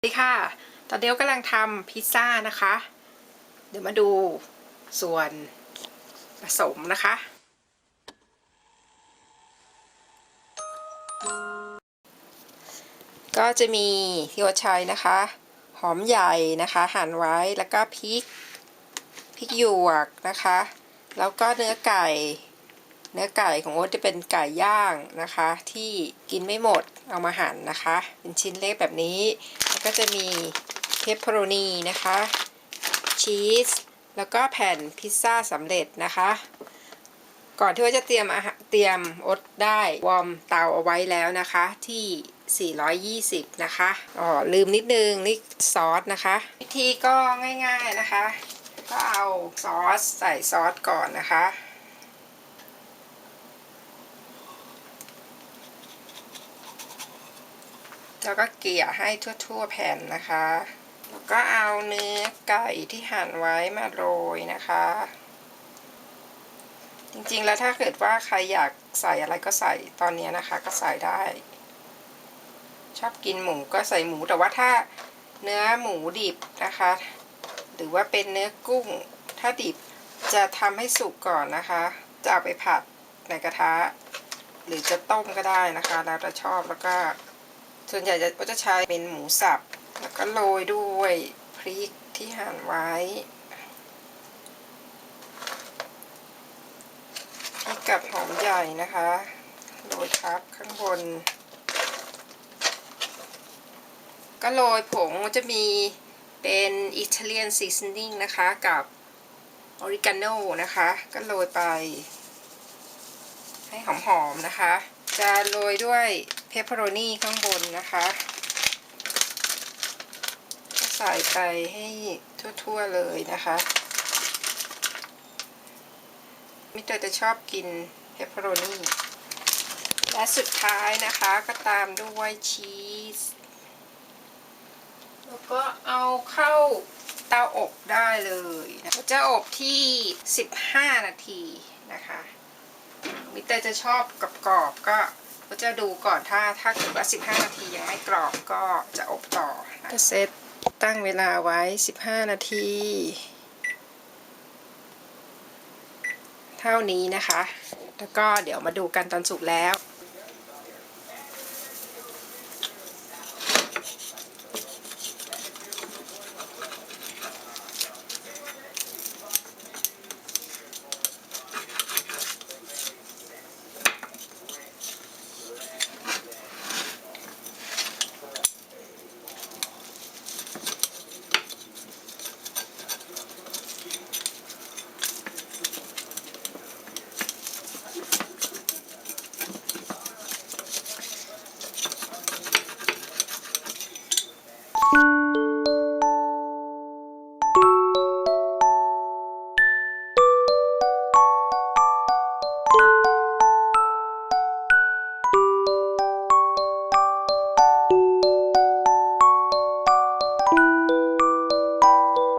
สวัสดีค่ะ ตอนนี้กำลังทำพิซซ่านะคะ เดี๋ยวมาดูส่วนผสมนะคะ ก็จะมีที่วัดใช้นะคะ หอมใหญ่นะคะ หั่นไว้ แล้วก็พริก พริกหยวกนะคะ แล้วก็เนื้อไก่ เนื้อไก่ของโอ๊ตจะเป็นไก่ย่างนะคะ ที่กินไม่หมดเอามาหั่นนะคะ เป็นชิ้นเล็กแบบนี้แล้วก็จะมีเพปเปอโรนีนะคะ ชีสแล้วก็แผ่นพิซซ่าสำเร็จนะคะ ก่อนที่ว่าจะเตรียมอาหารเตรียมอดได้วอร์มเตาเอาไว้แล้วนะคะที่ 420 นะคะอ๋อลืมนิดนึงนี่ซอสนะคะ วิธีก็ง่ายๆนะคะ ก็เอาซอสใส่ซอสก่อนนะคะ แล้วก็เกลี่ยให้ทั่วๆแผ่นนะคะ แล้วก็เอาเนื้อไก่ที่หั่นไว้มาโรยนะคะ จริงๆแล้วถ้าเกิดว่าใครอยากใส่อะไรก็ใส่ตอนนี้นะคะ ก็ใส่ได้ ชอบกินหมูก็ใส่หมูแต่ว่าถ้าเนื้อหมูดิบนะคะ หรือว่าเป็นเนื้อกุ้ง ถ้าดิบจะทำให้สุกก่อนนะคะ จะเอาไปผัดในกระทะ หรือจะต้มก็ได้นะคะ แล้วแต่ชอบแล้วก็ ส่วนใหญ่จะก็จะใช้เป็นหมูสับ แล้วก็โรยด้วยพริกที่หั่นไว้พริกกับหอมใหญ่นะคะโรยทับข้างบน ก็โรยผงจะมีเป็นอิตาเลียนซีซันนิ่งนะคะกับออริกาโนนะคะ ก็โรยไป ให้หอมๆนะคะ จะโรยด้วย เพปเปอโรนีข้างบนนะคะก็ใส่ไปให้ทั่วๆเลยนะคะมิเตอร์จะชอบกินเพปเปอโรนีและสุดท้ายนะคะก็ตามด้วยชีส แล้วก็เอาเข้าเตาอบได้เลยนะจะอบที่ 15 นาทีนะคะ มิเตอร์จะชอบกรอบๆกก็ ก็จะดูก่อนถ้าถ้าเกิดว่า 15 นาทียังไม่กรอบก็จะอบต่อนะก็เซตตั้งเวลาไว้ 15 นาที เท่านี้นะคะ แล้วก็เดี๋ยวมาดูกันตอนสุกแล้ว